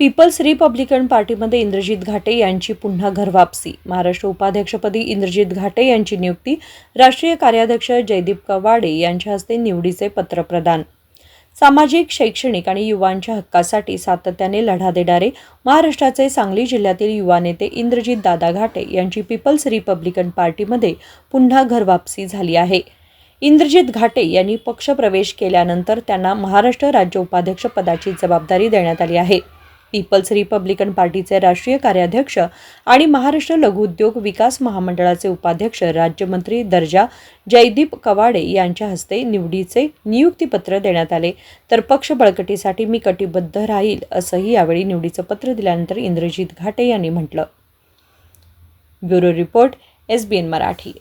People's Republican पार्टीमध्ये इंद्रजित घाटे यांची पुन्हा घरवापसी महाराष्ट्र उपाध्यक्षपदी इंद्रजित घाटे यांची नियुक्ती राष्ट्रीय कार्याध्यक्ष जयदीप कवाडे यांच्या हस्ते निवडीचे पत्र प्रदान सामाजिक शैक्षणिक आणि युवांच्या हक्कासाठी सातत्याने लढा देणारे महाराष्ट्राचे सांगली जिल्ह्यातील युवा नेते इंद्रजित दादा घाटे यांची पीपल्स रिपब्लिकन पार्टीमध्ये पुन्हा घरवापसी झाली आहे. इंद्रजित घाटे यांनी पक्षप्रवेश केल्यानंतर त्यांना महाराष्ट्र राज्य उपाध्यक्ष पदाची जबाबदारी देण्यात आली आहे. पीपल्स रिपब्लिकन पार्टीचे राष्ट्रीय कार्याध्यक्ष आणि महाराष्ट्र लघुउद्योग विकास महामंडळाचे उपाध्यक्ष राज्यमंत्री दर्जा जयदीप कवाडे यांच्या हस्ते निवडीचे नियुक्तीपत्र देण्यात आले. तर पक्ष बळकटीसाठी मी कटिबद्ध राहील असंही यावेळी निवडीचं पत्र दिल्यानंतर इंद्रजित घाटे यांनी म्हटलं. Bureau report S B N Marathi.